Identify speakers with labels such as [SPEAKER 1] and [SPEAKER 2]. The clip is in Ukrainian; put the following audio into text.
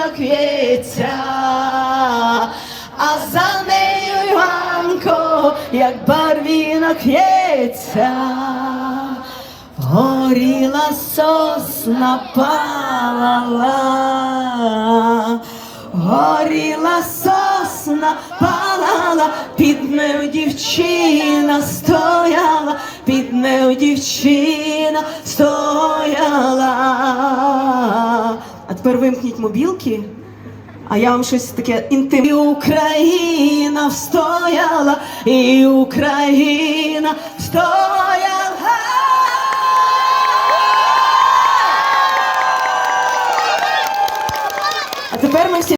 [SPEAKER 1] барвінок в'ється, а за нею Іванко, як барвінок в'ється. Горіла сосна палала, горіла сосна палала, під нею дівчина стояла, під нею дівчина стояла тепер вимкніть мобілки, а я вам щось таке інтим. І Україна встояла, і Україна встояла. А тепер ми всі.